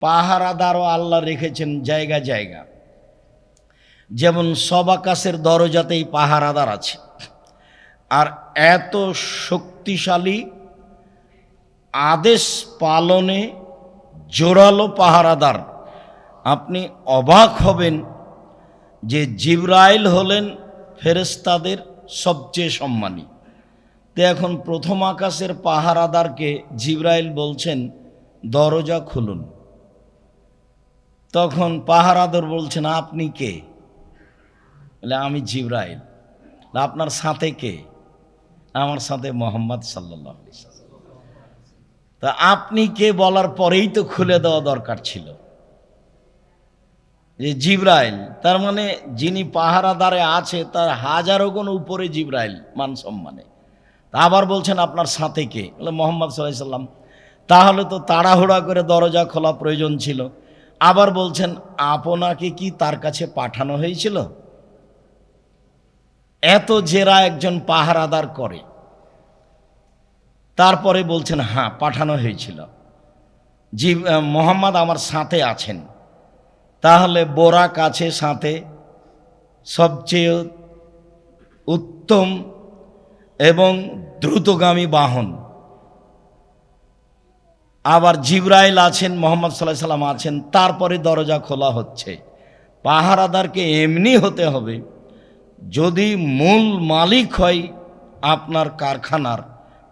পাহারাদারও আল্লাহ রেখেছেন জায়গা জায়গা। যেমন সবাকাশের দরজাতেই পাহারাদার আছে। আর এত শক্তিশালী আদেশ পালনে জোরালো পাহারাদার। আপনি অবাক হবেন যে জিব্রাইল হলেন ফেরেস্তাদের সবচেয়ে সম্মানী। তো এখন প্রথম আকাশের পাহারাদারকে জিব্রাইল বলছেন, দরজা খুলুন। তখন পাহারাদর বলছেন, আপনি কে? বলে, আমি জিব্রাইল। আপনার সাথে কে? আমার সাথে মোহাম্মদ সাল্লাহ তা আপনি কে বলার পরেই তো খুলে দেওয়া দরকার ছিল। যে জিব্রাইল, তার মানে যিনি পাহারাদারে আছে, তার হাজারো গুণ উপরে জিব্রাইল মান সম্মানে। তা আবার বলছেন, আপনার সাথে কে? বলে, মোহাম্মদ সাল্লাহ সাল্লাম। তাহলে তো তাড়াহুড়া করে দরজা খোলা প্রয়োজন ছিল। আবার বলছেন, আপনাকে কি তার কাছে পাঠানো হয়েছিল? এত জেরা একজন পাহারাদার করে। তারপরে বলছেন হ্যাঁ পাঠানো হয়েছিল। জি, মোহাম্মদ আমার সাথে আছেন। তাহলে বোরাক আছে সাথে। সবচেয়ে উত্তম এবং দ্রুতগামী বাহন। আবার জিব্রাইল আছেন, মোহাম্মদ সাল্লাহ সাল্লাম আছেন, তারপরে দরজা খোলা হচ্ছে। পাহারাদারকে এমনি হতে হবে, যদি মূল মালিক হয় আপনার কারখানার,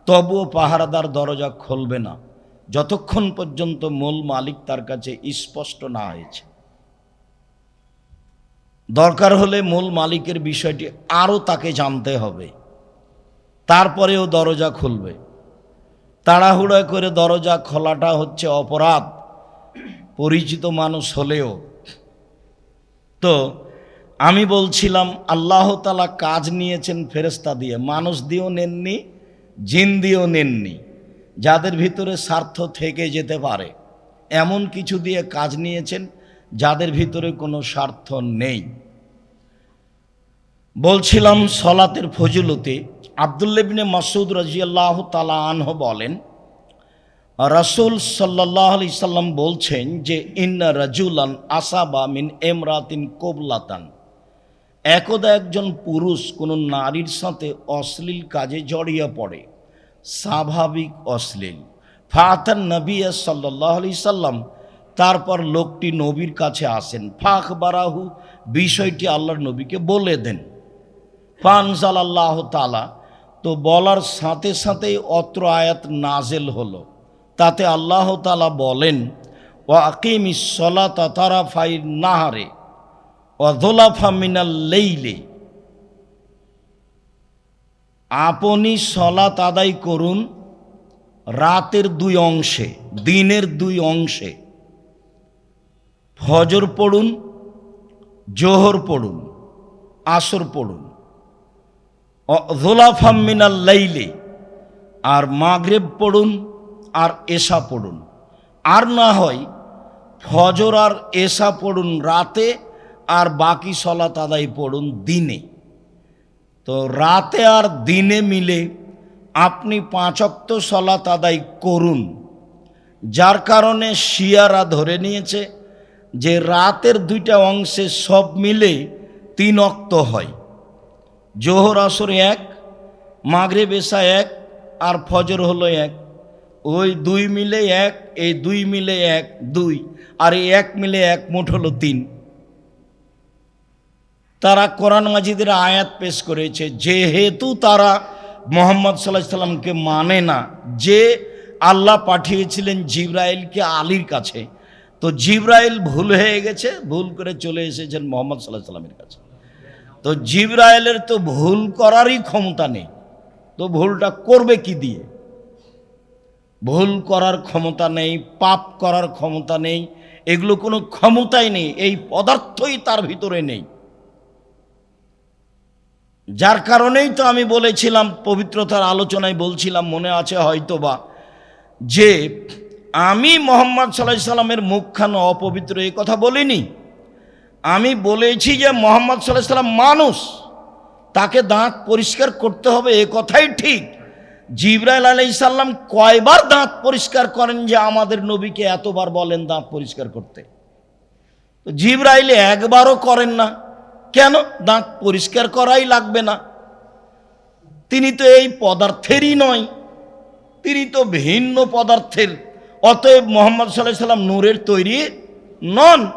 তবুও পাহারাদার দরজা খুলবে না, যতক্ষণ পর্যন্ত মূল মালিক তার কাছে স্পষ্ট না হয়েছে। দরকার হলে মূল মালিকের বিষয়টি আরও তাকে জানতে হবে, তারপরেও দরজা খুলবে। তাড়াহুড়া করে দরজা খোলাটা হচ্ছে অপরাধ। পরিচিত মানুষ হলেও। তো আমি বলছিলাম, আল্লাহ তালা কাজ নিয়েছেন ফেরেস্তা দিয়ে। মানুষ দিয়েও নেননি, জিন দিয়েও নেননি। যাদের ভিতরে স্বার্থ থেকে যেতে পারে, এমন কিছু দিয়ে কাজ নিয়েছেন যাদের ভিতরে কোনো স্বার্থ নেই। বলছিলাম, সলাতের ফজিলতে আবদুল্লেবিনে মাসুদ রাজিয়াল্লাহ তালা আনহ বলেন রাসুল সাল্লাহ আলি সাল্লাম বলছেন যে, ইন্না রাজুলান আসাবা মিন এমরাতিন কোবলাতান। একদা একজন পুরুষ কোনো নারীর সাথে অশ্লীল কাজে জড়িয়ে পড়ে। স্বাভাবিক অশ্লীল। ফাতান নবী সাল্লাহ আলি সাল্লাম, তারপর লোকটি নবীর কাছে আসেন। ফাখ বারাহু বিষয়টি আল্লাহর নবীকে বলে দেন। ফানজাল আল্লাহ তালা তো বলার সাথে সাথেই অত্র আয়াত নাজেল হলো। তাতে আল্লাহ তালা বলেন ও আকিম ইসলা ফাই নাহারে অধোলাফা মিনাল লেইলে। আপনি সলাত আদায় করুন রাতের দুই অংশে, দিনের দুই অংশে। ফজর পড়ুন, জোহর পড়ুন, আসর পড়ুন। মিনাল লাইলে, আর মাগরেব পড়ুন আর এসা পড়ুন। আর না হয় ফজর আর এসা পড়ুন রাতে, আর বাকি সলাত আদায় পড়ুন দিনে। তো রাতে আর দিনে মিলে আপনি পাঁচক্ত সলাত আদায় করুন। যার কারণে শিয়ারা ধরে নিয়েছে যে রাতের দুইটা অংশে সব মিলে তিন অক্ত হয়। জোহর আসর এক মাগরে বেশা এক, আর ফজর হলো এক। ওই দুই মিলে এক, এই দুই মিলে এক, দুই। আর এই এক মিলে এক, মোট হলো তিন। তারা কোরআন মাজিদের আয়াত পেশ করেছে, যেহেতু তারা মোহাম্মদ সাল্লাহ সাল্লামকে মানে না, যে আল্লাহ পাঠিয়েছিলেন জিব্রাইলকে আলীর কাছে। তো জিব্রাইল ভুল হয়ে গেছে, ভুল করে চলে এসেছেন মোহাম্মদ সাল্লাহ সাল্লামের কাছে। তো জিব্রাইলের তো ভুল করারই ক্ষমতা নেই। তো ভুলটা করবে কি দিয়ে? ভুল করার ক্ষমতা নেই, পাপ করার ক্ষমতা নেই, এগুলো কোনো ক্ষমতাই নেই, এই পদার্থই তার ভিতরে নেই। যার কারণেই তো আমি বলেছিলাম, পবিত্রতার আলোচনায় বলছিলাম, মনে আছে হয়তোবা, যে আমি মোহাম্মদ সাল্লাহ সাল্লামের মুখখানা অপবিত্র এই কথা বলিনি। আমি বলেছি যে মোহাম্মদ সাল্লাহ সাল্লাম মানুষ, তাকে দাঁত পরিষ্কার করতে হবে, এ কথাই ঠিক। জিব্রাইল আলাই সাল্লাম কয়বার দাঁত পরিষ্কার করেন যে আমাদের নবীকে এতবার বলেন দাঁত পরিষ্কার করতে? তো জিব্রাইলে একবারও করেন না। কেন? দাঁত পরিষ্কার করাই লাগবে না। তিনি তো এই পদার্থেরই নয়। তিনি তো ভিন্ন পদার্থের। অতএব মোহাম্মদ সাল্লাহ সাল্লাম নূরের তৈরি নন।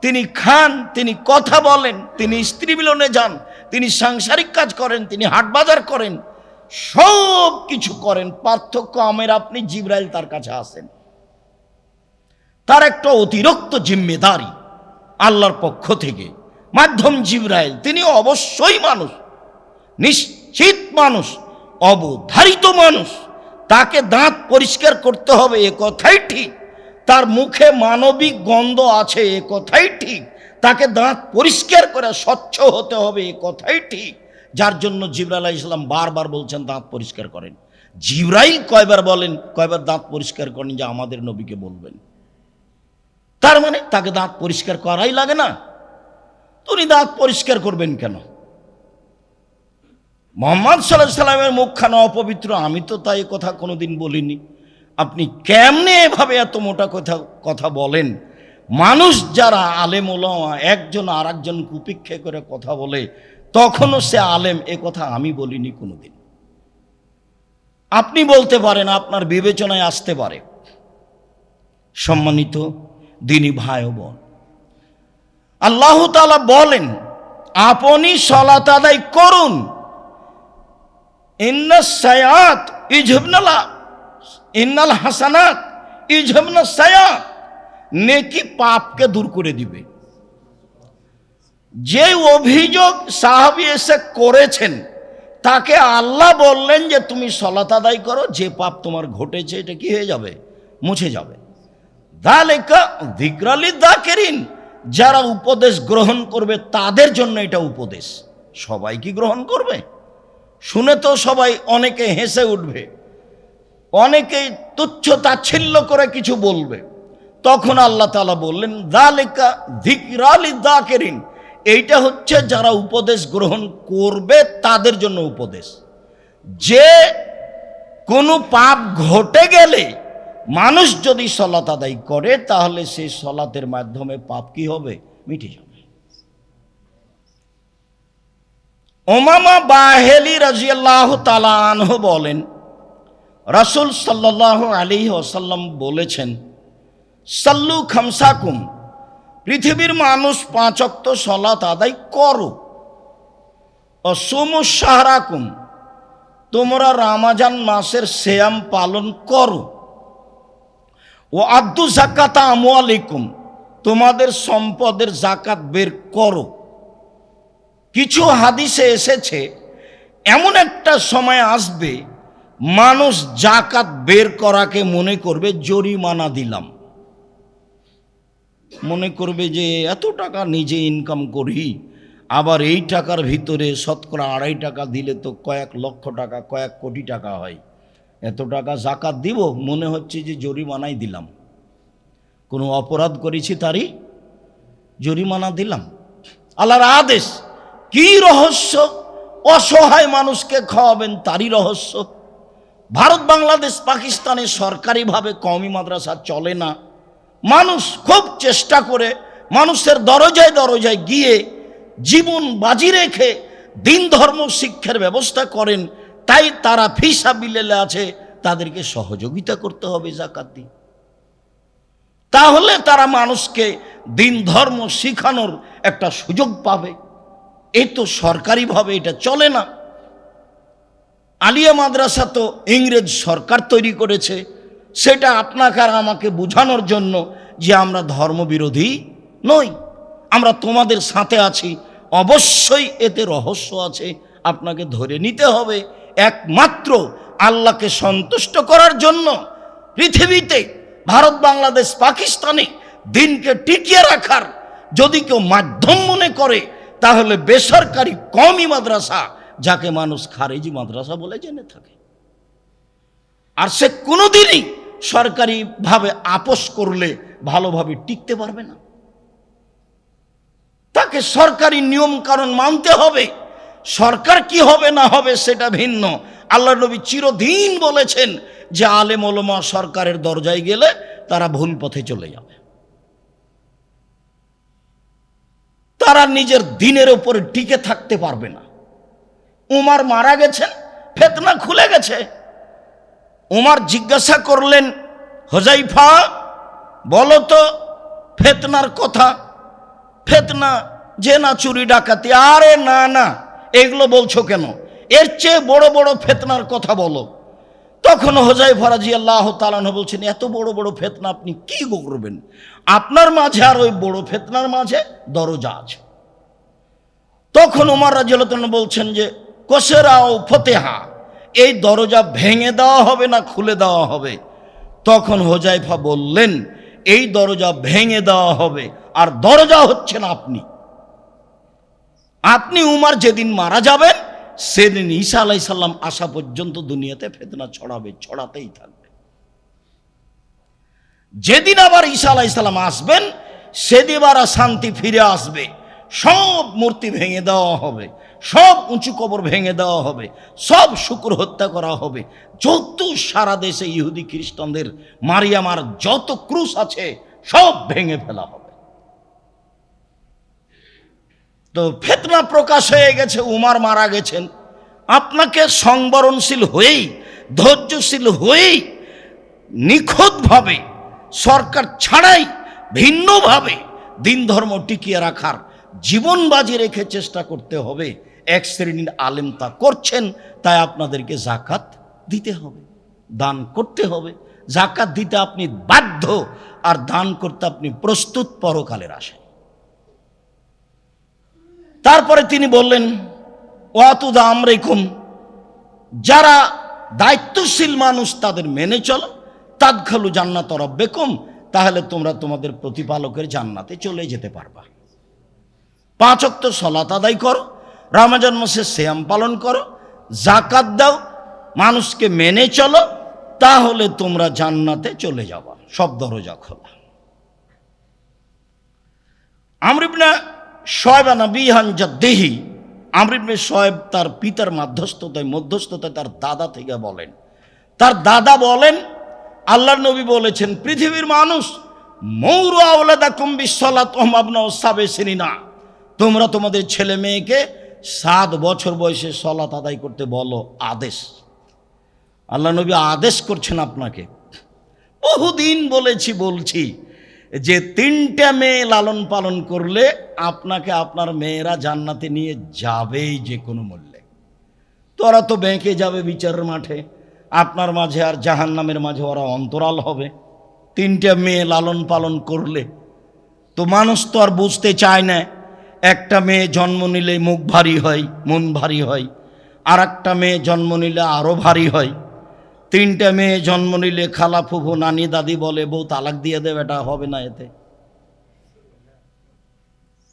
তিনি খান, তিনি কথা বলেন, তিনি স্ত্রী মিলনে যান, তিনি সাংসারিক কাজ করেন, তিনি হাট বাজার করেন সব কিছু করেন। পার্থক্য আমের আপনি জিব্রাইল তার কাছে আসেন। তার একটা অতিরিক্ত জিম্মেদারি আল্লাহর পক্ষ থেকে। মাধ্যম জিব্রাইল, তিনি অবশ্যই মানুষ, নিশ্চিত মানুষ, অবধারিত মানুষ। তাকে দাঁত পরিষ্কার করতে হবে, এ কথাই ঠিক। তার মুখে মানবিক গন্ধ আছে, এ কথাই ঠিক। তাকে দাঁত পরিষ্কার করে স্বচ্ছ হতে হবে, এ কথাই ঠিক। যার জন্য জিব্রাইল ইসলাম বারবার বলছেন, দাঁত পরিষ্কার করেন। জিব্রাইল কয়বার বলেন, কয়বার দাঁত পরিষ্কার করেন যে আমাদের নবীকে বলবেন? তার মানে তাকে দাঁত পরিষ্কার করাই লাগে না। তো উনি দাঁত পরিষ্কার করবেন কেন? মোহাম্মদ সাল্লাহ সাল্লামের মুখখানা অপবিত্র, আমি তো তাই কথা কোনোদিন বলিনি। আপনি কেমনে এভাবে এত মোটা কথা কথা বলেন? মানুষ যারা আলেম ওলামা একজন আর একজন কুপিক্ষে করে কথা বলে তখনও সে আলেম, এ কথা আমি বলিনি কোনোদিন। আপনি বলতে পারেন, আপনার বিবেচনায় আসতে পারে। সম্মানিত দিনী ভাই বোন, আল্লাহ তাআলা বলেন, আপনি সলাত আদায় করুন। ইন্নাস সায়াত ইজহবনালা, ইন্নাল হাসানাত ইজহবনা সায়াত। নেকি পাপকে দূর করে দিবে। যে অভিযোগ সাহাবি এসে করেছেন, তাকে আল্লাহ বললেন যে তুমি সলাত আদায় করো, যে পাপ তোমার ঘটেছে, এটা কি হয়ে যাবে? মুছে যাবে। দা দালেকা দিগ্রালি দাকেরিন, যারা উপদেশ গ্রহণ করবে, তাদের জন্য এটা উপদেশ। সবাই কি গ্রহণ করবে? শুনে তো সবাই অনেকে হেসে উঠবে অনেকেই তুচ্ছ তাচ্ছিল্য করে কিছু বলবে। তখন আল্লাহ তালা বললেন, দালেকা ধিকরালি দাকেরিন এইটা হচ্ছে যারা উপদেশ গ্রহণ করবে তাদের জন্য উপদেশ। যে কোনো পাপ ঘটে গেলে মানুষ যদি সলাত আদায় করে, তাহলে সেই সলাতের মাধ্যমে পাপ কি হবে? মিটে যাবে। ওমামা বাহেলি রাজিয়াল্লাহ তালানহ বলেন, রাসুল সাল্লাহ আলী ওসাল্লাম বলেছেন, সাল্লু খামসাকুম পৃথিবীর মানুষ পাঁচ অক্ত সলাত আদায় করো। অসুমু সাহারাকুম তোমরা রামাজান মাসের শ্যাম পালন করো। ও আব্দু জাকাতা আমুয়ালিকুম তোমাদের সম্পদের জাকাত বের করো। কিছু হাদিসে এসেছে, এমন একটা সময় আসবে, মানুষ জাকাত বের করাকে মনে করবে জরিমানা দিলাম। মনে করবে যে এত টাকা নিজে ইনকাম করি, আবার এই টাকার ভিতরে শতকরা আড়াই টাকা দিলে তো কয়েক লক্ষ টাকা, কয়েক কোটি টাকা হয়। এত টাকা জাকাত দিব, মনে হচ্ছে যে জরিমানাই দিলাম। কোনো অপরাধ করেছি তারই? জরিমানা দিলাম। আল্লাহর আদেশ, কি রহস্য? অসহায় মানুষকে খাওয়াবেন তারই রহস্য। ভারত, বাংলাদেশ পাকিস্তানে সরকারিভাবে কওমি মাদ্রাসা চলে না। মানুষ খুব চেষ্টা করে মানুষের দরজায় দরজায় গিয়ে জীবন বাজি রেখে দিন ধর্ম শিক্ষার ব্যবস্থা করেন, তাই তারা ফিসা বিলেলে আছে, তাদেরকে সহযোগিতা করতে হবে জাকাত দিয়ে। তাহলে তারা মানুষকে দিন ধর্ম শিখানোর একটা সুযোগ পাবে। এই তো সরকারিভাবে এটা চলে না। আলিয়া মাদ্রাসা তো ইংরেজ সরকার তৈরি করেছে। সেটা আপনাকে আর আমাকে বোঝানোর জন্য যে আমরা ধর্মবিরোধী নই। আমরা তোমাদের সাথে আছি। অবশ্যই এতে রহস্য আছে। আপনাকে ধরে নিতে হবে একমাত্র আল্লাহকে সন্তুষ্ট করার জন্য। পৃথিবীতে ভারত, বাংলাদেশ, পাকিস্তানে দিনকে টিকিয়ে রাখার যদি কেউ মাধ্যম মনে করে, তাহলে বেসরকারি কমই মাদ্রাসা, যাকে মানুষ খারেজি মাদ্রাসা বলে জেনে থাকে। আর সে কোনোদিনই সরকারিভাবে আপোষ করলে ভালোভাবে টিকতে পারবে না। তাকে সরকারি নিয়ম কারণ মানতে হবে। সরকার কি হবে না হবে সেটা ভিন্ন। আল্লাহ নবী চিরদিন বলেছেন যে আলেম ওলমা সরকারের দরজায় গেলে তারা ভুল পথে চলে যাবে। তারা নিজের দিনের উপরে টিকে থাকতে পারবে না। উমার মারা গেছেন, ফেতনা খুলে গেছে। উমার জিজ্ঞাসা করলেন হোজাইফা বলো তো, ফেতনার কথা। ফেতনা যে না চুরি, ডাকাতি, আরে না না, এগুলো বলছো কেন? এর চেয়ে বড় বড় ফেতনার কথা বলো। তখন হোজাই ফরাজি আল্লাহ তালান বলছেন, এত বড় বড় ফেতনা আপনি কি করবেন? আপনার মাঝে আর ওই বড় ফেতনার মাঝে দরজা আছে। তখন উমার রাজিয়ালতন বলছেন যে, কোসেরাও ফতেহা এই দরজা ভেঙে দেওয়া হবে না খুলে দেওয়া হবে? তখন হোজাইফা বললেন, এই দরজা ভেঙে দেওয়া হবে, আর দরজা হচ্ছেন আপনি। আপনি উমার যেদিন মারা যাবেন, সেদিন ঈসা আলাই সাল্লাম আসা পর্যন্ত দুনিয়াতে ফেতনা ছড়াবে, ছড়াতেই থাকবে। যেদিন আবার ঈসা আলাই সাল্লাম আসবেন, সেদিন আবার শান্তি ফিরে আসবে, সব মূর্তি ভেঙে দেওয়া হবে। সব উঁচু কবর ভেঙে দেওয়া হবে, সব শুকুর হত্যা করা হবে। যত সারা দেশে ইহুদি খ্রিস্টানদের মারিয়ামার যত ক্রুশ আছে, সব ভেঙে ফেলা হবে। তো ফেতনা প্রকাশ হয়ে গেছে, উমার মারা গেছেন। আপনাকে সংবরণশীল হয়েই, ধৈর্যশীল হয়েই, নিখুঁতভাবে, সরকার ছাড়াই, ভিন্নভাবে দিন ধর্ম টিকিয়ে রাখার জীবন বাজি রেখে চেষ্টা করতে হবে। এক শ্রেণির আলেম তা করছেন, তাই আপনাদেরকে জাকাত দিতে হবে, দান করতে হবে। জাকাত দিতে আপনি বাধ্য, আর দান করতে আপনি প্রস্তুত পরকালের আশায়। তারপরে তিনি বললেন, ওয়াতুদা আমরেকুম, যারা দায়িত্বশীল মানুষ তাদের মেনে চলো তাৎখালু জান্নাত রব্বেকুম, তাহলে তোমরা তোমাদের প্রতিপালকের জান্নাতে চলে যেতে পারবা। পাঁচ অক্ত সলাত আদায় করো রামাজান মাসে শ্যাম পালন করো জাকাত দাও, মানুষকে মেনে চলো, তাহলে তোমরা জান্নাতে চলে যাবা। সব দরজা খোলা। আমরিবনা শয়বানা বিহান দেহি আমরিবনে শয়েব তার পিতার মাধ্যস্থতায়, মধ্যস্থতায় তার দাদা থেকে বলেন। তার দাদা বলেন আল্লাহ নবী বলেছেন, পৃথিবীর মানুষ, মৌর আওলাদা কুম্বি সলাত ওহমাবনা সাবে না তোমরা তোমাদের ছেলে মেয়েকে সাত বছর বয়সে সলাত আদায় করতে বলো, আদেশ। আল্লাহ নবী আদেশ করছেন আপনাকে। বহুদিন বলেছি, বলছি যে তিনটা মেয়ে লালন পালন করলে আপনাকে আপনার মেয়েরা জান্নাতে নিয়ে যাবেই যে কোনো মূল্যে। তোরা তো ব্যাংকে যাবে বিচারের মাঠে, আপনার মাঝে আর জাহান নামের মাঝে ওরা অন্তরাল হবে। তিনটা মেয়ে লালন পালন করলে তো মানুষ তো আর বুঝতে চায় না একটা মেয়ে জন্ম নিলে মুখ ভারী হয়, মন ভারী হয় আর একটা মেয়ে জন্ম নিলে আরও ভারী হয়। তিনটা মেয়ে জন্ম নিলে খালা ফুফু, নানি দাদি বলে, বউ তালাক দিয়ে দেবে এটা হবে না এতে।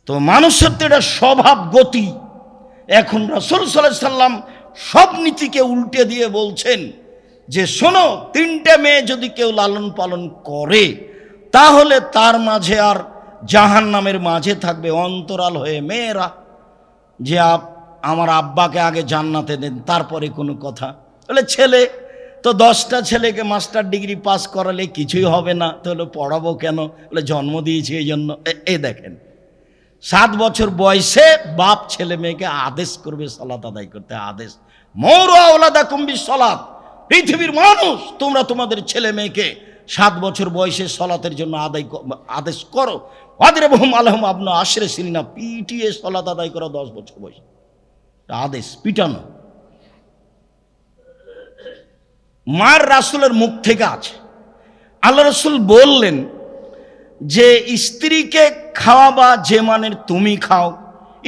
তো মানুষের তো এটা স্বভাব, গতি। এখন রসুল সাল্লাহ সাল্লাম সব নীতিকে উল্টে দিয়ে বলছেন যে, শোনো, তিনটে মেয়ে যদি কেউ লালন পালন করে, তাহলে তার মাঝে আর জাহান নামের মাঝে থাকবে, অন্তরাল হয়ে মেয়েরা। যে আমার আব্বাকে আগে জান্নাতে দেন, তারপরে কোনো কথা। বলে, ছেলে, তো দশটা ছেলেকে মাস্টার ডিগ্রি পাস করালে কিছুই হবে না। তাহলে পড়াবো কেন? বলে, জন্ম দিয়েছি এই জন্য। এ- দেখেন, সাত বছর বয়সে বাপ ছেলে মেয়েকে আদেশ করবে, সলাত আদায় করতে। আদেশ, মৌর আওলাদা কুম্বি সলাত। পৃথিবীর মানুষ, তোমরা তোমাদের ছেলে মেয়েকে সাত বছর বয়সে সলাতের জন্য আদায় আদেশ করো। আদের বহুম আলহম আপনা আশ্রে সিলিনা পিটিয়ে সলাত আদায় করা দশ বছর বয়সে। আদেশ, পিটানো। মার রাসুলের মুখ থেকে আছে। আল্লাহ রসুল বললেন যে, স্ত্রীকে খাওয়াবা যে মানের তুমি খাও,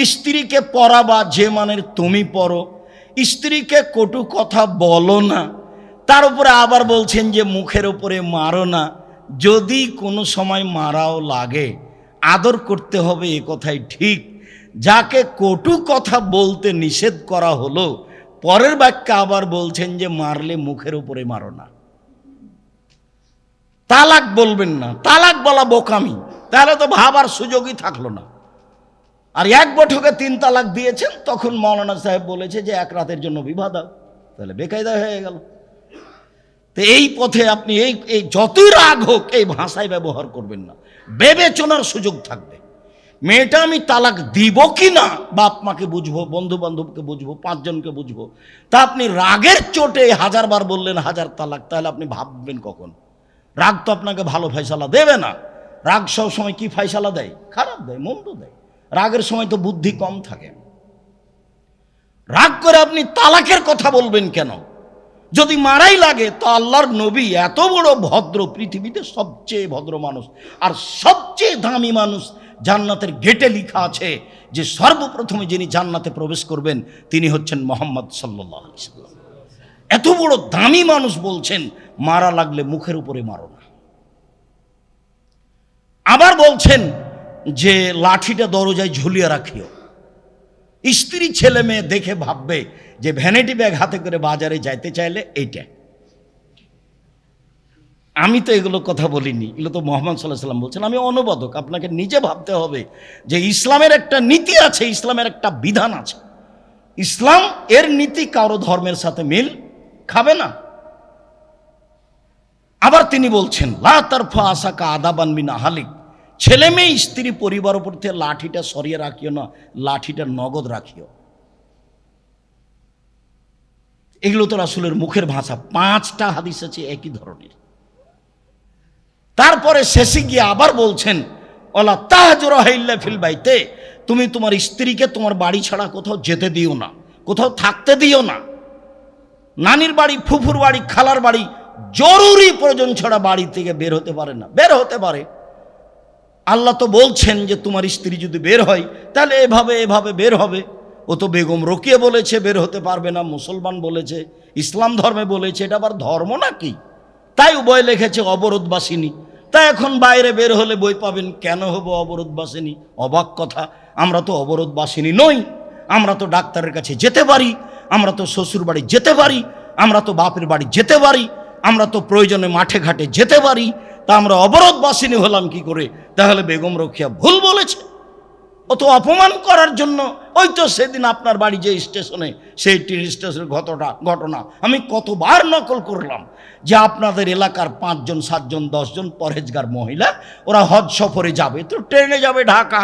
স্ত্রীকে পড়াবা যে মানের তুমি পড়ো, স্ত্রীকে কটু কথা বলো না। তার উপরে আবার বলছেন যে মুখের উপরে মারো না। যদি কোনো সময় মারাও লাগে, আদর করতে হবে এ কথাই ঠিক। যাকে কটু কথা বলতে নিষেধ করা হলো, পরের বাক্যে আবার বলছেন যে মারলে মুখের উপরে মারো না। তালাক বলবেন না। তালাক বলা বোকামি। তাহলে তো ভাবার সুযোগই থাকল না। আর এক বৈঠকে তিন তালাক দিয়েছেন, তখন মৌলানা সাহেব বলেছে যে এক রাতের জন্য বিবাহ তাহলে বেকায়দা হয়ে গেল। তো এই পথে আপনি এই এই যতই রাগ হোক, এই ভাষায় ব্যবহার করবেন না। বিবেচনার সুযোগ থাকবে। মেয়েটা আমি তালাক দিব কি না, বাপ মাকে বুঝব বন্ধু বান্ধবকে বুঝব, পাঁচজনকে বুঝব, তা আপনি রাগের চোটে হাজার বার বললেন হাজার তালাক, তাহলে আপনি ভাববেন কখন? রাগ তো আপনাকে ভালো ফয়সালা দেবে না। রাগ সব সময় কি ফয়সালা দেয়? খারাপ দেয়, মন্দ দেয়। রাগের সময় তো বুদ্ধি কম থাকে। রাগ করে আপনি তালাকের কথা বলবেন কেন? যদি মারাই লাগে, তো আল্লাহর নবী এত বড় ভদ্র পৃথিবীতে সবচেয়ে ভদ্র মানুষ। আর সবচেয়ে দামি মানুষ জান্নাতের গেটে লিখা আছে যে, সর্বপ্রথমে যিনি জান্নাতে প্রবেশ করবেন, তিনি হচ্ছেন মোহাম্মদ সাল্লাহ সাল্লাম। এত বড় দামি মানুষ বলছেন, মারা লাগলে মুখের উপরে মারো না। আবার বলছেন যে, লাঠিটা দরজায় ঝুলিয়ে রাখিও। স্ত্রী ছেলে মেয়ে দেখে ভাববে যে ভ্যানিটি ব্যাগ হাতে করে বাজারে যাইতে চাইলে এইটা। আমি তো এগুলো কথা বলিনি, এগুলো তো মোহাম্মদ সাল্লাহ সাল্লাম বলছেন। আমি অনুবাদক, আপনাকে নিজে ভাবতে হবে যে ইসলামের একটা নীতি আছে, ইসলামের একটা বিধান আছে। ইসলাম, এর নীতি কারও ধর্মের সাথে মিল খাবে না। আবার তিনি বলছেন, লা তারফা আশাকা আদাবান মিনা হালিক ছেলে মেয়ে স্ত্রী, পরিবার উপর থেকে লাঠিটা সরিয়ে রাখিও না, লাঠিটা নগদ রাখিও। এগুলো তো রাসুলের মুখের ভাষা। পাঁচটা হাদিস আছে একই ধরনের। তারপরে শেষে গিয়ে আবার বলছেন ওলা তাহাজুর হাইল্লা ফিল বাইতে, তুমি তোমার স্ত্রীকে তোমার বাড়ি ছাড়া কোথাও যেতে দিও না, কোথাও থাকতে দিও না। নানির বাড়ি, ফুফুর বাড়ি, খালার বাড়ি জরুরি প্রয়োজন ছাড়া বাড়ি থেকে বের হতে পারে না। বের হতে পারে। আল্লাহ তো বলছেন যে তোমার স্ত্রী যদি বের হয়, তাহলে এভাবে এভাবে বের হবে। ও তো বেগম রকিয়ে বলেছে, বের হতে পারবে না, মুসলমান বলেছে, ইসলাম ধর্মে বলেছে, এটা আবার ধর্ম নাকি? তাই বই লিখেছে অবরোধবাসিনী। তাই এখন বাইরে বের হলে বই পাবেন, কেন হব অবরোধবাসিনী? অবাক কথা, আমরা তো অবরোধবাসিনী নই, আমরা তো ডাক্তারের কাছে যেতে পারি, আমরা তো শ্বশুর বাড়ি যেতে পারি, আমরা তো বাপের বাড়ি যেতে পারি, আমরা তো প্রয়োজনে মাঠে ঘাটে যেতে পারি, তা আমরা অবরোধবাসিনী হলাম কি করে? তাহলে বেগম রক্ষিয়া ভুল বলেছে। ও তো অপমান করার জন্য ওই তো সেদিন আপনার বাড়ি যে স্টেশনে, সেই ট্রেন স্টেশনের ঘটনা ঘটনা আমি কতবার নকল করলাম যে আপনাদের এলাকার পাঁচজন, সাতজন, দশজন পরেজগার মহিলা, ওরা হজ সফরে যাবে, তো ট্রেনে যাবে ঢাকা,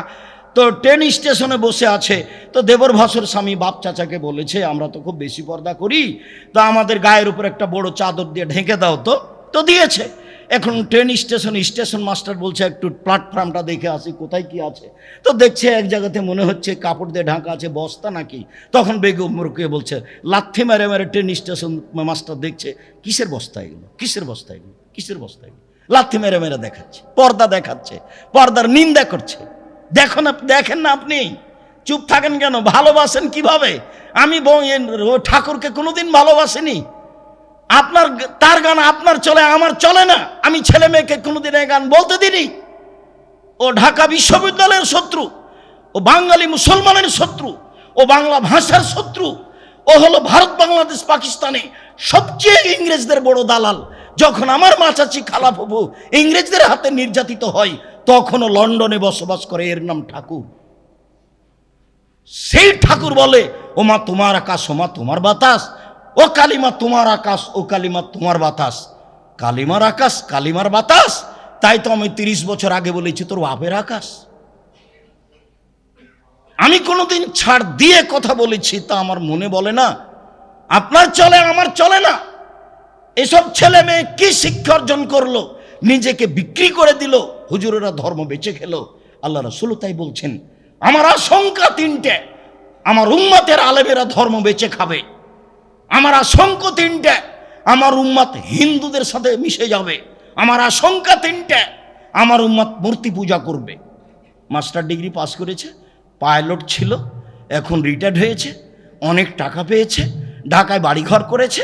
তো ট্রেন স্টেশনে বসে আছে, তো দেবর ভাসুর স্বামী বাপ চাচাকে বলেছে, আমরা তো খুব বেশি পর্দা করি, তো আমাদের গায়ের উপর একটা বড় চাদর দিয়ে ঢেকে দাও তো। তো দিয়েছে। এখন ট্রেন স্টেশন স্টেশন মাস্টার বলছে, একটু প্ল্যাটফর্মটা দেখে আসি, কোথায় কি আছে? তো দেখছে এক জায়গাতে মনে হচ্ছে কাপড় দিয়ে ঢাকা আছে, বস্তা নাকি? তখন বেগম মুরকে বলছে, লাথি মেরে মেরে ট্রেন স্টেশন মাস্টার দেখছে, কিসের বস্তা এগুলো? কিসের বস্তা এগুলো? কিসের বস্তা এগুলো? লাথি মেরে মেরে দেখাচ্ছে, পর্দা দেখাচ্ছে, পর্দার নিন্দা করছে। দেখুন দেখেন না আপনি? চুপ থাকেন কেন? ভালোবাসেন কীভাবে? আমি ঠাকুরকে কোনোদিন ভালোবাসিনি। আপনার তার গান আপনার চলে, আমার চলে না। আমি ছেলে মেয়েকে কোনোদিন এই গান বলতে দিনি ও ঢাকা বিশ্ববিদ্যালয়ের শত্রু, ও বাঙালি মুসলমানের শত্রু, ও বাংলা ভাষার শত্রু, ও হলো ভারত, বাংলাদেশ, পাকিস্তানে সবচেয়ে ইংরেজদের বড় দালাল। যখন আমার মাচাচি খালা প্রভু ইংরেজদের হাতে নির্যাতিত হয়, তখনও লন্ডনে বসবাস করে, এর নাম ঠাকুর। সেই ঠাকুর বলে ও মা তোমার আকাশ ও মা তোমার বাতাস ও কালিমা তোমার আকাশ, ও কালিমা তোমার বাতাস। কালিমার আকাশ, কালিমার বাতাস। তাই তো আমি তিরিশ বছর আগে বলেছি, তোর বাপের আকাশ। আমি কোনোদিন ছাড় দিয়ে কথা বলেছি, তা আমার মনে বলে না। আপনার চলে, আমার চলে না। এসব ছেলে মেয়ে কি শিক্ষা অর্জন করল? নিজেকে বিক্রি করে দিল। হুজুরেরা ধর্ম বেঁচে খেল। আল্লাহ রসুল তাই বলছেন, আমার আশঙ্কা তিনটে। আমার উম্মতের আলেমেরা ধর্ম বেঁচে খাবে। আমার আশঙ্কা তিনটে, আমার উম্মত হিন্দুদের সাথে মিশে যাবে। আমার আশঙ্কা তিনটে, আমার উম্মত মূর্তি পূজা করবে। মাস্টার ডিগ্রি পাস করেছে, পাইলট ছিল, এখন রিটায়ার্ড হয়েছে, অনেক টাকা পেয়েছে, ঢাকায় বাড়িঘর করেছে,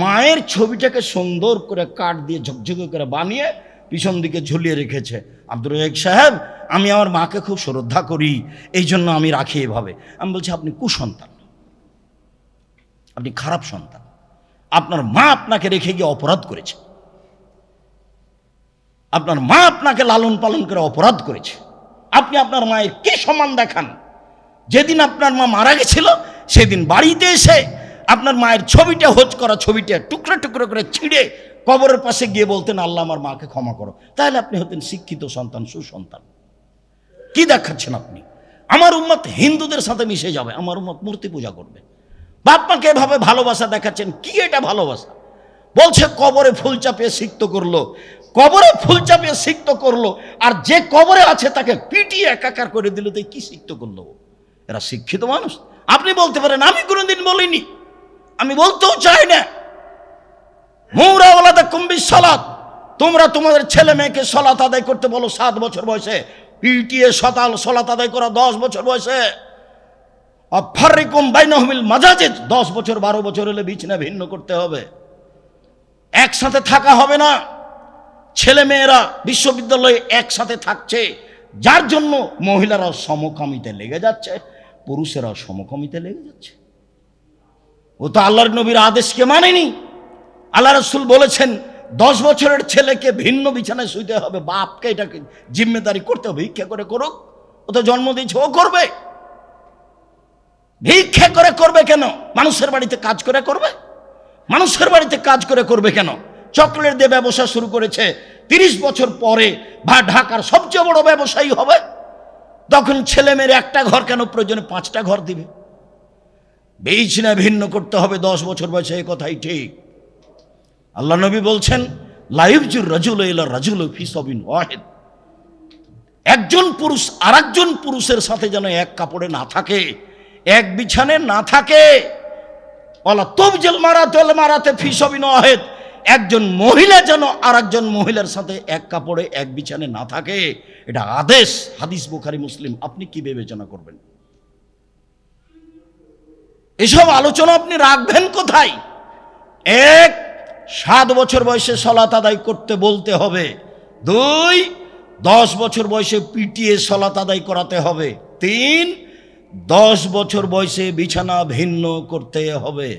মায়ের ছবিটাকে সুন্দর করে কাঠ দিয়ে ঝকঝকে করে বানিয়ে পিছন দিকে ঝুলিয়ে রেখেছে। আব্দুর রাজাক সাহেব, আমি আমার মাকে খুব শ্রদ্ধা করি এই জন্য আমি রাখি এভাবে। আমি বলছি, আপনি কুসন্তান। আপনি খারাপ সন্তান। আপনার মা আপনাকে রেখে গিয়ে অপরাধ করেছে। আপনার মা আপনাকে লালন পালন করে অপরাধ করেছে। আপনি আপনার মায়ের কি সম্মান দেখান? যেদিন আপনার মা মারা গেছিল, সেদিন বাড়িতে এসে আপনার মায়ের ছবিটা হোজ করা ছবিটা টুকরো টুকরো করে ছিঁড়ে কবরের পাশে গিয়ে বলতেন, আল্লাহ আমার মাকে ক্ষমা করো। তাহলে আপনি হতেন শিক্ষিত সন্তান, সুসন্তান। কি দেখাচ্ছেন আপনি? আমার উম্মত হিন্দুদের সাথে মিশে যাবে, আমার উম্মত মূর্তি পূজা করবে। বাপ মাকে এভাবে ভালোবাসা দেখাচ্ছেন। কি এটা ভালোবাসা? বলছে, কবরে ফুল চাপিয়ে সিক্ত করল। কবরে ফুল চাপিয়ে সিক্ত করল। আর যে কবরে আছে, তাকে পিটিয়ে একাকার করে দিল। তো কি সিক্ত করল? এরা শিক্ষিত মানুষ। আপনি বলতে পারেন, আমি কোনোদিন বলিনি। আমি বলতেও চাই না। মৌরাওয়ালাদা কুম্বি সলাৎ তোমরা তোমাদের ছেলে মেয়েকে সলাত আদায় করতে বলো সাত বছর বয়সে। পিটিএ সতাল সলাত আদায় করা দশ বছর বয়সে। অফারিকুম বাইনহমিল মাজাজে দশ বছর, বারো বছর হলে বিছনা ভিন্ন করতে হবে। একসাথে থাকা হবে না। ছেলে মেয়েরা বিশ্ববিদ্যালয়ে একসাথে থাকছে। যার জন্য মহিলারাও সমকামিতে লেগে যাচ্ছে পুরুষেরাও সমকামিতে লেগে যাচ্ছে। ও তো আল্লাহর নবীর আদেশকে মানেনি। আল্লাহ রসুল বলেছেন, দশ বছরের ছেলেকে ভিন্ন বিছানায় শুইতে হবে, বাপকে এটাকে জিম্মেদারি করতে হবে, ভিক্ষা করে করুক। ও তো জন্ম দিয়েছে, ও করবে। ভিক্ষা করে করবে কেন? মানুষের বাড়িতে কাজ করে করবে? মানুষের বাড়িতে কাজ করে করবে কেন? চকলেট দিয়ে ব্যবসা শুরু করেছে, তিরিশ বছর পরে বা ঢাকার সবচেয়ে বড় ব্যবসায়ী হবে। তখন ছেলে মেয়ের একটা ঘর কেন প্রয়োজনে পাঁচটা ঘর দিবে? বিছনা ভিন্ন করতে হবে, দশ বছর বয়সে এই কথাই ঠিক। আল্লাহ নবী বলছেন লাইফজুর রাজুল ইলা রাজুল ফি সবিন ওয়াহিদ। একজন পুরুষ আরেকজন পুরুষের সাথে যেন এক কাপড়ে না থাকে এক বিছানে না থাকে। ওলা তবজেল মারাতে মারাতে ফি সবিন ওয়াহিদ। একজন মহিলা যেন আরেকজন মহিলার সাথে এক কাপড়ে এক বিছানে না থাকে। এটা আদেশ, হাদিস বুখারি, মুসলিম। আপনি কি বিবেচনা করবেন? এসব আলোচনা আপনি রাখবেন কোথায়? এক, সাত বছর বয়সে সলাত আদায় করতে বলতে হবে। দুই, দশ বছর বয়সে পিটিয়ে সলাত আদায় করাতে হবে। তিন দশ বছর বয়সে বিছানা ভিন্ন করতে হবে।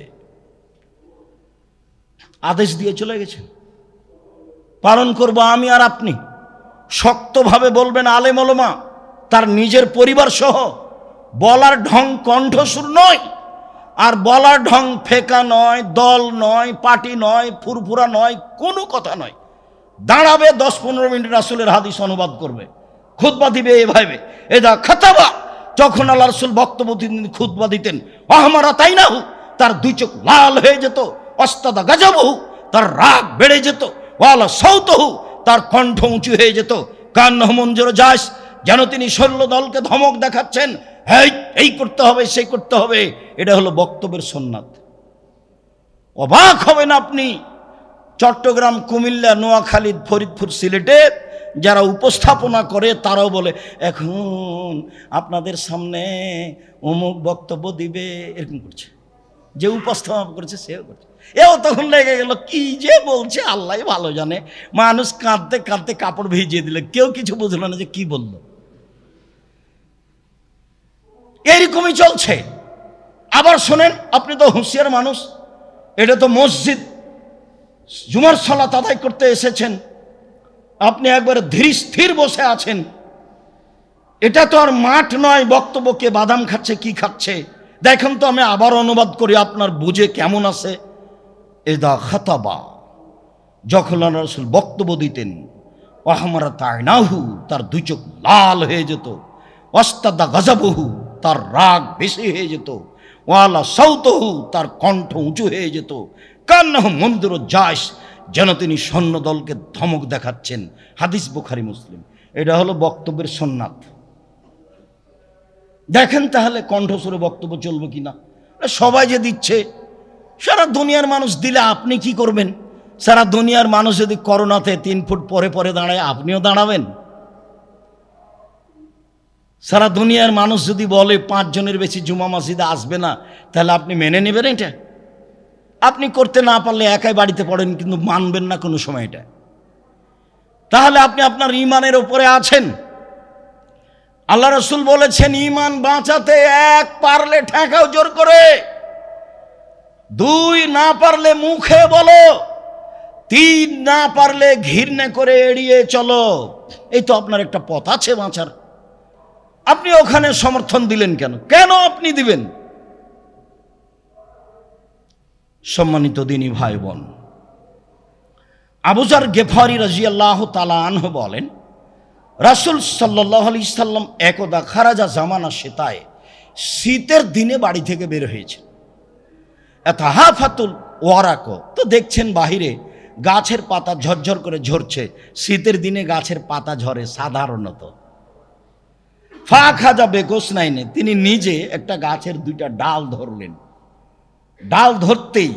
আদেশ দিয়ে চলে গেছেন। পালন করব আমি আর আপনি। শক্তভাবে বলবেন আলেমলমা তার নিজের পরিবার সহ বলার ঢং কণ্ঠসুর নয়, আর বলার ঢং ফেকা নয়, দল নয়, পার্টি নয়, ফুরফুরা নয়, কোনো কথা নয়। দাঁড়াবে দশ পনেরো মিনিট রাসুলের হাদিস অনুবাদ করবে। খুতবা দিবে এভাবে এদা খাতাবা যখন আল্লাহ রসুল বক্তব্য দিতেন খুতবা দিতেন, আহমারা তাই না হু তার দুই চোখ লাল হয়ে যেত, অস্তাদা গাজাবহু তার রাগ বেড়ে যেত, ওয়ালা সৌতহু তার কণ্ঠ উঁচু হয়ে যেত কান্না মঞ্জুর যাস যেন তিনি শৈল্য দলকে ধমক দেখাচ্ছেন এই এই করতে হবে, সেই করতে হবে এটা হলো বক্তব্যের সোননাথ অবাক হবেন আপনি, চট্টগ্রাম, কুমিল্লা, নোয়াখালী, ফরিদপুর, সিলেটে যারা উপস্থাপনা করে তারাও বলে, এখন আপনাদের সামনে অমুক বক্তব্য দিবে। এরকম করছে। যে উপস্থাপনা করেছে সেও করছে। এও তখন লেগে গেল, কি যে বলছে, আল্লাহ ভালো জানে। মানুষ কাঁদতে কাঁদতে কাপড় ভিজিয়ে দিলে। কেউ কিছু বুঝলো না যে কি বলল। এরকমই চলছে। আবার শোনেন, আপনি তো হুঁশিয়ার মানুষ। এটা তো মসজিদ। জুমার সলাত আদায় করতে এসেছেন। আপনি একবার ধীর স্থির বসে আছেন। এটা তো আর মাঠ নয় বক্তব্যকে বাদাম খাচ্ছে, কি খাচ্ছে। দেখেন তো আমি আবার অনুবাদ করি, আপনার বুঝে কেমন আছে? এদা খাতাবা, যখন রসুল বক্তব্য দিতেন ওহামারা তাইনাহু তার দুই চোখ লাল হয়ে যেত অস্তাদা গজাবহু, তার রাগ বেশি হয়ে যেত, ওয়ালা সৌতহু তার কণ্ঠ উঁচু হয়ে যেত, কান্নাহ মন্দির যাস যেন তিনি সৈন্য দলকে ধমক দেখাচ্ছেন। হাদিস বুখারি, মুসলিম। এটা হলো বক্তব্যের সন্ন্যাত। দেখেন তাহলে কণ্ঠস্বরে বক্তব্য চলবে কিনা সবাই যে দিচ্ছে, সারা দুনিয়ার মানুষ দিলে আপনি কি করবেন? সারা দুনিয়ার মানুষ যদি করোনাতে তিন ফুট পরে পরে দাঁড়ায়, আপনিও দাঁড়াবেন? সারা দুনিয়ার মানুষ যদি বলে, পাঁচজনের বেশি জুমা মসজিদে আসবে না, তাহলে আপনি মেনে নেবেন এটা? আপনি করতে না পারলে একাই বাড়িতে পড়েন, কিন্তু মানবেন না কোনো সময় এটা। তাহলে আপনি আপনার ইমানের ওপরে আছেন। আল্লাহ রসুল বলেছেন ইমান বাঁচাতে এক পারলে ঠেকাও জোর করে, দুই না পারলে মুখে বলো, তিন না পারলে ঘৃণা করে এড়িয়ে চলো। এই তো আপনার একটা পথ আছে বাঁচার। আপনি ওখানে সমর্থন দিলেন কেন? কেন আপনি দিবেন? সম্মানিত দিনী ভাই বোন। আবুজার গেফারি রাজিয়াল্লাহ তালা আনহ বলেন, রাসুল সাল্লাহ আলি সাল্লাম একদা খারাজা জামানা সেতায় শীতের দিনে বাড়ি থেকে বের হয়েছে হাফাতুল ওয়ারাক, তো দেখছেন বাহিরে গাছের পাতা ঝরঝর করে ঝরছে, শীতের দিনে গাছের পাতা ঝরে সাধারণত। ফা খাজা বেকোস নাইনে তিনি নিজে একটা গাছের দুইটা ডাল ধরলেন। ডাল ধরতেই